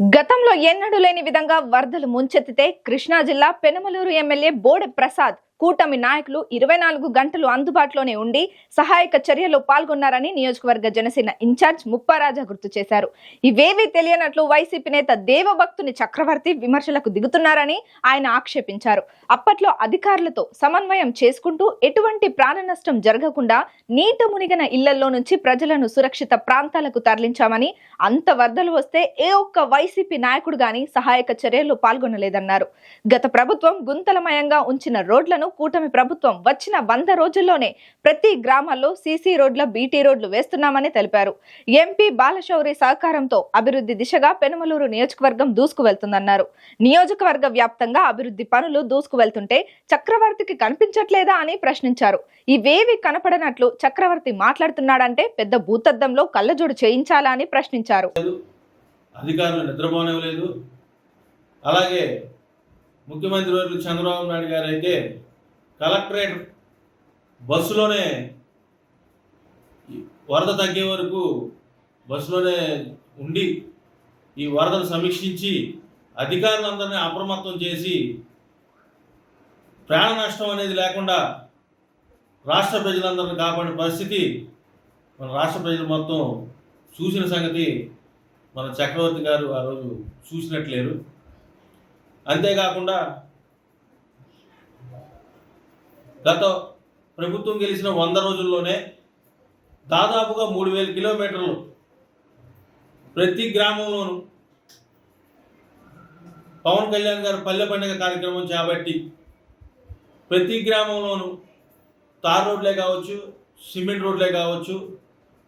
గతంలో ఎన్నడూ లేని విధంగా వరదలు ముంచెత్తితే కృష్ణా జిల్లా పెనమలూరు ఎమ్మెల్యే బోడె ప్రసాద్ కూటమి నాయకులు ఇరవై నాలుగు గంటలు అందుబాటులోనే ఉండి సహాయక చర్యలో పాల్గొన్నారని నియోజకవర్గ జనసేన ఇన్ఛార్జ్ ముప్పారాజా గుర్తు చేశారు. ఇవేవీ తెలియనట్లు వైసీపీ నేత దేవభక్తుని చక్రవర్తి విమర్శలకు దిగుతున్నారని ఆయన ఆక్షేపించారు. అప్పట్లో అధికారులతో సమన్వయం చేసుకుంటూ ఎటువంటి ప్రాణ నష్టం జరగకుండా నీట మునిగిన ఇళ్ళలో నుంచి ప్రజలను సురక్షిత ప్రాంతాలకు తరలించామని అంత వరదలు వస్తే ఏ ఒక్క వైసీపీ నాయకుడు గాని సహాయక చర్యల్లో పాల్గొనలేదన్నారు. గత ప్రభుత్వం గుంతలమయంగా ఉంచిన రోడ్లను కూటమి ప్రభుత్వం వచ్చిన వంద రోజుల్లోనే ప్రతి గ్రామాల్లో సీసీ రోడ్ల బీటీ రోడ్లు వేస్తున్నామని తెలిపారు. ఎంపీ బాలశౌరి సహకారంతో అభివృద్ధి దిశగా పెనుమలూరు నియోజకవర్గం దూసుకు వెళ్తుందన్నారు నియోజకవర్గ వ్యాప్తంగా అభివృద్ధి పనులు దూసుకు వెళ్తుంటే చక్రవర్తికి కనిపించట్లేదా అని ప్రశ్నించారు. ఇవేవి కనపడనట్లు చక్రవర్తి మాట్లాడుతున్నాడంటే పెద్ద భూతద్దంలో కళ్ళజోడు చేయించాలా అని ప్రశ్నించారు. అధికారులు నిద్రపోనివ్వలేదు. అలాగే ముఖ్యమంత్రి వర్యులు చంద్రబాబు నాయుడు గారు అయితే కలెక్టరేట్ బస్సులోనే వరద తగ్గే వరకు బస్సులోనే ఉండి ఈ వరదను సమీక్షించి అధికారులందరినీ అప్రమత్తం చేసి ప్రాణ నష్టం అనేది లేకుండా రాష్ట్ర ప్రజలందరిని కాపాడే పరిస్థితి మన రాష్ట్ర ప్రజలు మొత్తం చూసిన సంగతి మన చక్రవర్తి గారు ఆ రోజు చూసినట్లేరు. అంతేకాకుండా గత ప్రభుత్వం గెలిచిన వంద రోజుల్లోనే దాదాపుగా మూడు వేల కిలోమీటర్లు ప్రతి గ్రామంలోనూ పవన్ కళ్యాణ్ గారు పల్లె పండుగ కార్యక్రమం చేపట్టి ప్రతి గ్రామంలోనూ తార్ రోడ్లే కావచ్చు సిమెంట్ రోడ్లే కావచ్చు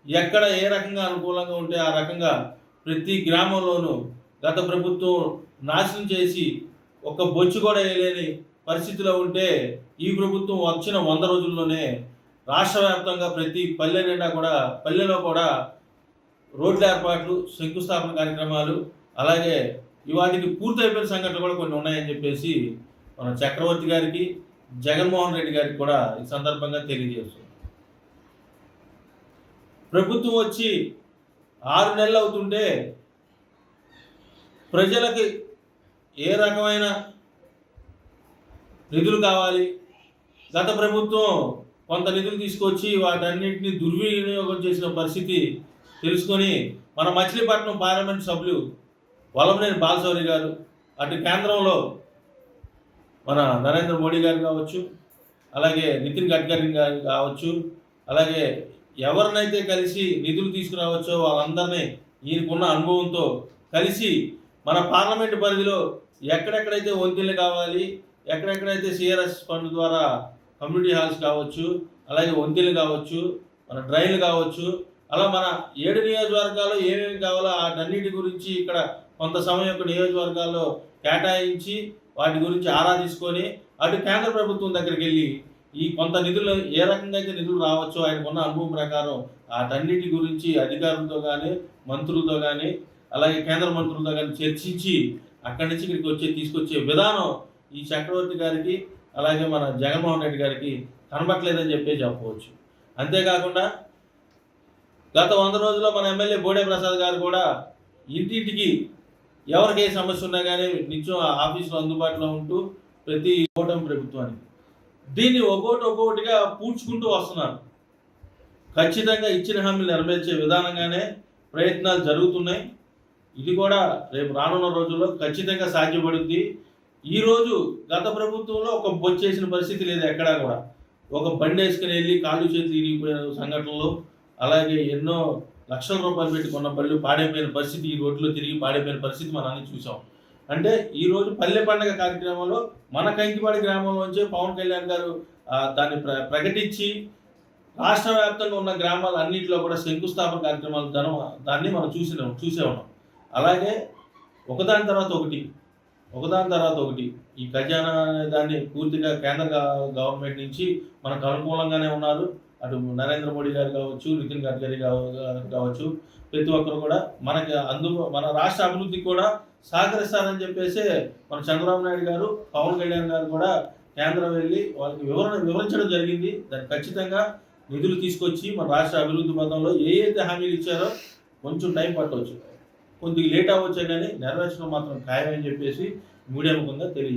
ఎక్కడ ఏ రకంగా అనుకూలంగా ఉంటే ఆ రకంగా ప్రతి గ్రామంలోనూ గత ప్రభుత్వం నాశనం చేసి ఒక బొచ్చు కూడా వేయలేని పరిస్థితిలో ఉంటే ఈ ప్రభుత్వం వచ్చిన వంద రోజుల్లోనే రాష్ట్ర వ్యాప్తంగా ప్రతి పల్లె నిండా కూడా పల్లెలో కూడా రోడ్ల ఏర్పాట్లు శంకుస్థాపన కార్యక్రమాలు అలాగే వాటికి పూర్తయిపోయిన సంఘటనలు కూడా కొన్ని ఉన్నాయని చెప్పేసి మన చక్రవర్తి గారికి జగన్మోహన్ రెడ్డి గారికి కూడా ఈ సందర్భంగా తెలియజేస్తుంది ప్రభుత్వం వచ్చి ఆరు నెలలు అవుతుంటే ప్రజలకి ఏ రకమైన నిధులు కావాలి. గత ప్రభుత్వం కొంత నిధులు తీసుకొచ్చి వాటన్నింటిని దుర్వినియోగం చేసిన పరిస్థితి తెలుసుకొని మన మచిలీపట్నం పార్లమెంట్ సభ్యులు వల్లభనేని బాలశౌరి గారు అటు కేంద్రంలో మన నరేంద్ర మోడీ గారు కావచ్చు అలాగే నితిన్ గడ్కరీ గారు కావచ్చు అలాగే ఎవరినైతే కలిసి నిధులు తీసుకురావచ్చో వాళ్ళందరినీ ఈయనకున్న అనుభవంతో కలిసి మన పార్లమెంటు పరిధిలో ఎక్కడెక్కడైతే వంతెనలు కావాలి ఎక్కడెక్కడైతే సిఆర్ఎస్ ఫండ్ ద్వారా కమ్యూనిటీ హాల్స్ కావచ్చు అలాగే వంతెలు కావచ్చు మన డ్రైన్లు కావచ్చు అలా మన ఏడు నియోజకవర్గాల్లో ఏమేమి కావాలో వాటన్నిటి గురించి ఇక్కడ కొంత సమయం యొక్క నియోజకవర్గాల్లో కేటాయించి వాటి గురించి ఆరా తీసుకొని అటు కేంద్ర ప్రభుత్వం దగ్గరికి వెళ్ళి ఈ కొంత నిధులు ఏ రకంగా అయితే నిధులు రావచ్చో ఆయనకున్న అనుభవం ప్రకారం వాటన్నిటి గురించి అధికారులతో కానీ మంత్రులతో కానీ అలాగే కేంద్ర మంత్రులతో కానీ చర్చించి అక్కడి నుంచి ఇక్కడికి వచ్చే తీసుకొచ్చే విధానం ఈ చక్రవర్తి గారికి అలాగే మన జగన్మోహన్ రెడ్డి గారికి కనబట్టలేదని చెప్పే చెప్పవచ్చు. అంతేకాకుండా గత వంద రోజుల్లో మన ఎమ్మెల్యే బోడే ప్రసాద్ గారు కూడా ఇంటింటికి ఎవరికి ఏ సమస్య ఉన్నా కానీ నిత్యం ఆ ఆఫీసులో అందుబాటులో ఉంటూ ప్రతి ఓటమి ప్రభుత్వానికి. దీన్ని ఒక్కోటి ఒక్కొక్కటిగా పూడ్చుకుంటూ వస్తున్నారు. ఖచ్చితంగా ఇచ్చిన హామీలు నెరవేర్చే విధానంగానే ప్రయత్నాలు జరుగుతున్నాయి. ఇది కూడా రేపు రానున్న రోజుల్లో ఖచ్చితంగా సాధ్యపడుద్ది. ఈరోజు గత ప్రభుత్వంలో ఒక బొచ్చేసిన పరిస్థితి లేదు ఎక్కడా కూడా. ఒక బండి వేసుకుని వెళ్ళి కాళ్ళు చేతులు ఇరిగిపోయిన సంఘటనలు అలాగే ఎన్నో లక్షల రూపాయలు పెట్టుకున్న పళ్ళు బళ్ళు పాడైపోయిన పరిస్థితి ఈ రోడ్లో తిరిగి పాడైపోయిన పరిస్థితి మనం అన్ని చూసాం అంటే ఈరోజు పల్లె పండగ కార్యక్రమంలో మన కంకిపాడి గ్రామంలోంచి పవన్ కళ్యాణ్ గారు దాన్ని ప్ర ప్రకటించి రాష్ట్ర వ్యాప్తంగా ఉన్న గ్రామాలు అన్నింటిలో కూడా శంకుస్థాపన కార్యక్రమాలు ధనం దాన్ని మనం చూసినాం చూసే ఉన్నాం. అలాగే ఒకదాని తర్వాత ఒకటి ఒకదాని తర్వాత ఒకటి. ఈ ఖజానా అనే దాన్ని పూర్తిగా కేంద్ర గవర్నమెంట్ నుంచి మనకు అనుకూలంగానే ఉన్నారు. అటు నరేంద్ర మోడీ గారు కావచ్చు నితిన్ గడ్కరీ గారు కావచ్చు ప్రతి ఒక్కరు కూడా మనకి అందు మన రాష్ట్ర అభివృద్ధికి కూడా సహకరిస్తారని చెప్పేసి మన చంద్రబాబు నాయుడు గారు పవన్ కళ్యాణ్ గారు కూడా కేంద్రం వెళ్ళి వాళ్ళకి వివరణ వివరించడం జరిగింది. దాన్ని ఖచ్చితంగా నిధులు తీసుకొచ్చి మన రాష్ట్ర అభివృద్ధి పథంలో ఏ అయితే హామీలు ఇచ్చారో కొంచెం టైం పట్టవచ్చు. కొద్దిగా లేట్ అవ్వచ్చే కానీ నెరవేర్చడం మాత్రం ఖాయమని చెప్పేసి మీడియా ముఖంగా తెలియజేస్తారు